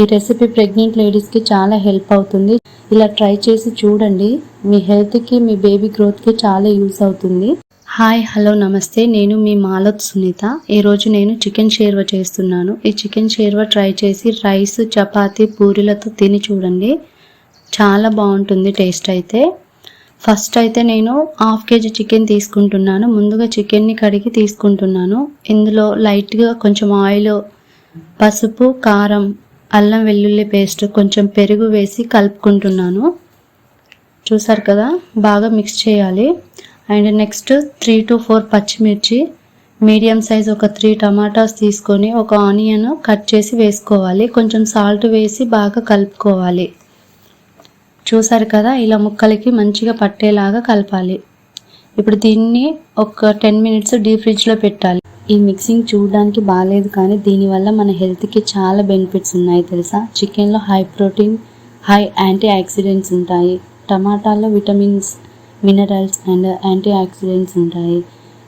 ఈ recipe pregnant లేడీస్కి చాలా హెల్ప్ అవుతుంది. ఇలా ట్రై చేసి చూడండి. మీ హెల్త్కి మీ బేబీ గ్రోత్కి చాలా యూస్ అవుతుంది. హాయ్ హలో నమస్తే. నేను మీ మాలత్ సునీత. ఈరోజు నేను చికెన్ షేర్వ చేస్తున్నాను. ఈ చికెన్ షేర్వ ట్రై చేసి రైస్ చపాతీ పూరీలతో తిని చూడండి. చాలా బాగుంటుంది టేస్ట్ అయితే. ఫస్ట్ అయితే నేను హాఫ్ కేజీ చికెన్ తీసుకుంటున్నాను. ముందుగా చికెన్ని కడిగి తీసుకుంటున్నాను. ఇందులో లైట్గా కొంచెం ఆయిల్ పసుపు కారం అల్లం వెల్లుల్లి పేస్ట్ కొంచెం పెరుగు వేసి కలుపుకుంటున్నాను. చూసారు కదా? బాగా మిక్స్ చేయాలి. And next three to four పచ్చిమిర్చి మీడియం సైజ్ ఒక త్రీ టమాటాస్ తీసుకొని ఒక ఆనియన్ కట్ చేసి వేసుకోవాలి. కొంచెం సాల్ట్ వేసి బాగా కలుపుకోవాలి. చూసారు కదా? ఇలా ముక్కలకి మంచిగా పట్టేలాగా కలపాలి. ఇప్పుడు దీన్ని ఒక టెన్ మినిట్స్ డీప్ ఫ్రిడ్జ్లో పెట్టాలి. ఈ మిక్సింగ్ చూడడానికి బాగాలేదు కానీ దీనివల్ల మన హెల్త్కి చాలా బెనిఫిట్స్ ఉన్నాయి తెలుసా? చికెన్లో high protein high antioxidants ఉంటాయి. టమాటాలో vitamins minerals and antioxidants ఉంటాయి.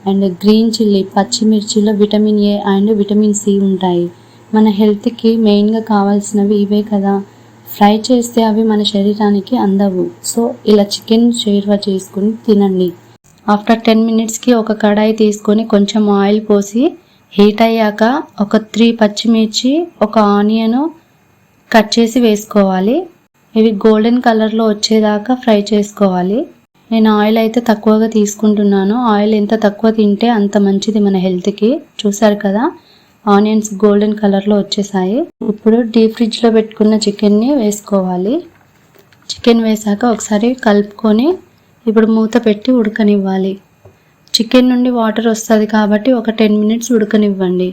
And green chilli పచ్చిమిర్చిలో vitamin A and vitamin C ఉంటాయి. మన హెల్త్కి మెయిన్గా కావాల్సినవి ఇవే కదా. ఫ్రై చేస్తే అవి మన శరీరానికి అందవు. సో ఇలా చికెన్ షేర్వా చేసుకుని తినండి. ఆఫ్టర్ టెన్ మినిట్స్కి ఒక కడాయి తీసుకొని కొంచెం ఆయిల్ పోసి హీట్ అయ్యాక ఒక త్రీ పచ్చిమిర్చి ఒక ఆనియన్ కట్ చేసి వేసుకోవాలి. ఇవి గోల్డెన్ కలర్లో వచ్చేదాకా ఫ్రై చేసుకోవాలి. నేను ఆయిల్ అయితే తక్కువగా తీసుకుంటున్నాను. ఆయిల్ ఎంత తక్కువ తింటే అంత మంచిది మన హెల్త్కి చూసారు కదా? ఆనియన్స్ గోల్డెన్ కలర్లో వచ్చేసాయి. ఇప్పుడు డీప్ ఫ్రిడ్జ్లో పెట్టుకున్న చికెన్ని వేసుకోవాలి. చికెన్ వేసాక ఒకసారి కలుపుకొని ఇప్పుడు మూత పెట్టి ఉడకనివ్వాలి. చికెన్ నుండి వాటర్ వస్తుంది కాబట్టి ఒక టెన్ మినిట్స్ ఉడకనివ్వండి.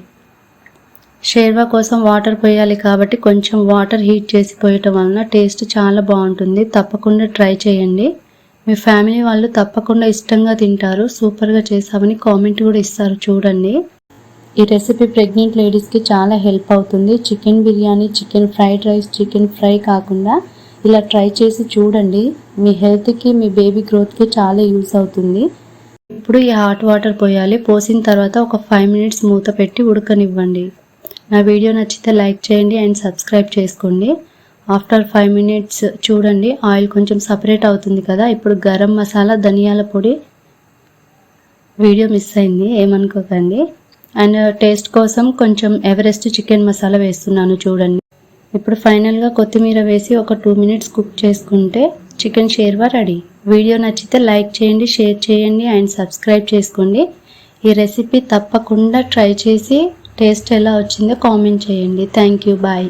షేర్వా కోసం వాటర్ పోయాలి కాబట్టి కొంచెం వాటర్ హీట్ చేసి పోయటం వలన టేస్ట్ చాలా బాగుంటుంది. తప్పకుండా ట్రై చేయండి. మీ ఫ్యామిలీ వాళ్ళు తప్పకుండా ఇష్టంగా తింటారు. సూపర్గా చేసామని కామెంట్ కూడా ఇస్తారు. చూడండి. ఈ రెసిపీ ప్రెగ్నెంట్ లేడీస్కి చాలా హెల్ప్ అవుతుంది. Chicken biryani chicken fried rice chicken fry కాకుండా ఇలా ట్రై చేసి చూడండి. మీ హెల్త్కి మీ బేబీ గ్రోత్కి చాలా యూస్ అవుతుంది. ఇప్పుడు ఈ హాట్ వాటర్ పోయాలి. పోసిన తర్వాత ఒక ఫైవ్ మినిట్స్ మూత పెట్టి ఉడకనివ్వండి. నా వీడియో నచ్చితే లైక్ చేయండి అండ్ సబ్స్క్రైబ్ చేసుకోండి. ఆఫ్టర్ ఫైవ్ మినిట్స్ చూడండి. ఆయిల్ కొంచెం సపరేట్ అవుతుంది కదా. ఇప్పుడు గరం మసాలా ధనియాల పొడి వీడియో మిస్ అయింది. ఏమనుకోకండి. అండ్ టేస్ట్ uh, కోసం కొంచెం ఎవరెస్ట్ చికెన్ మసాలా వేస్తున్నాను చూడండి. ఇప్పుడు ఫైనల్గా కొత్తిమీర వేసి ఒక టూ మినిట్స్ కుక్ చేసుకుంటే చికెన్ షేర్వా రెడీ. వీడియో నచ్చితే లైక్ చేయండి షేర్ చేయండి అండ్ సబ్స్క్రైబ్ చేసుకోండి. ఈ రెసిపీ తప్పకుండా ట్రై చేసి టేస్ట్ ఎలా వచ్చిందో కామెంట్ చేయండి. Thank you bye